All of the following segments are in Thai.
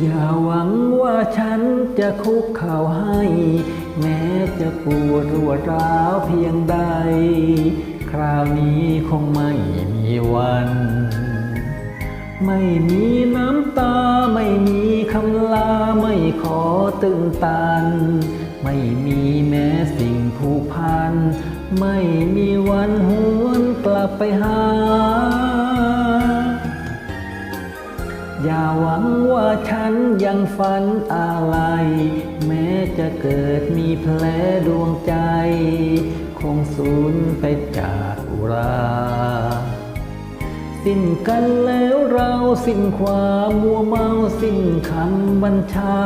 อย่าหวังว่าฉันจะคุกเข่าให้ แม้จะปวดรวดร้าวเพียงใด คราวนี้คงไม่มีวัน ไม่มีน้ำตาไม่มีคำลาไม่ขอตึงตัน ไม่มีแม้สิ่งผูกพัน ไม่มีวันหวนกลับไปหา อย่าหวังว่าฉันยังฝันอะไร แม้จะเกิดมีแผลดวงใจ คงสูญไปจากอุรา สิ้นกันแล้วเราสิ้นความมัวเมาสิ้นคำบัญชา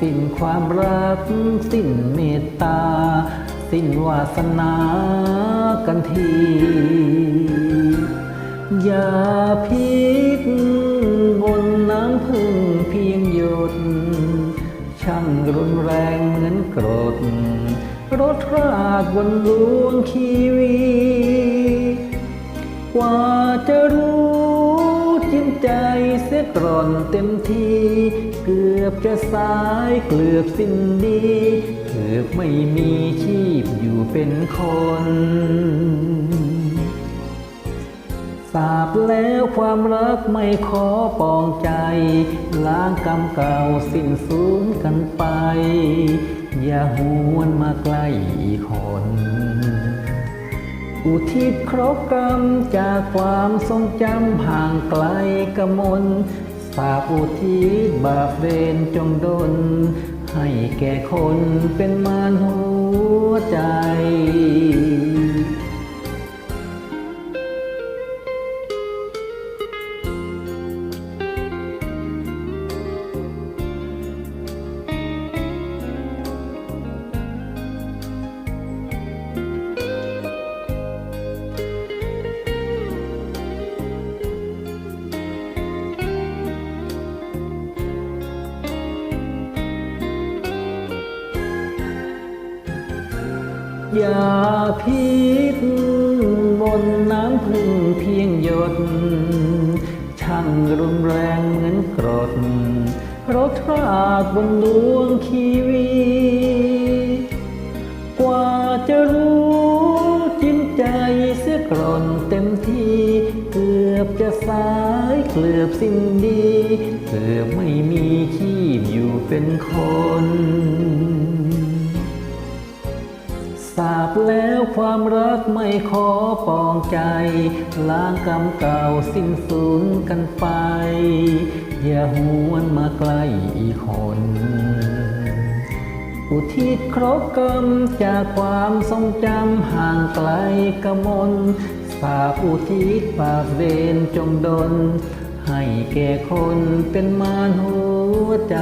สิ้นความรัก สิ้นเมตตา สิ้นวาสนากันที อย่าพิษ ช่างรุนแรงเหมือนกรด รถราดบนดวงชีวีกว่าจะรู้จิ้มใจเสียกร่อนเต็มที เกือบจะสายเกือบสิ้นดีเกือบไม่มีชีพอยู่เป็นคน สาบแล้วความรักไม่ขอปองใจ ล้างกรรมเก่าสิ้นสูญกันไป อย่าหวนมาใกล้อีกคน อุทิศคราะห์กรรมจากความทรงจำห่างไกลกมลสาบอุทิศบาปเวรจงดล ให้แก่คนเป็นมารหัว ย่าพิษบนน้ำพึ่งเพียงหยด ช่างรุนแรงเหมือนกรดรถราดบนดวงชีวีกว่าจะรู้จิ้มใจเสียกร่อนเต็มที่ เกือบจะสายเกือบสิ้นดี เกือบไม่มีชีพอยู่เป็นคน สาบแล้วความรักไม่ขอปองใจล้างกรรมเก่าสิ้นสูญกันไป อย่าหวนมาใกล้อีกคน อุทิศคราะห์กรรมจากความทรงจำห่างไกลกมลสาบอุทิศบาปเวรจงดล ให้แก่คนเป็นมารหัวใจ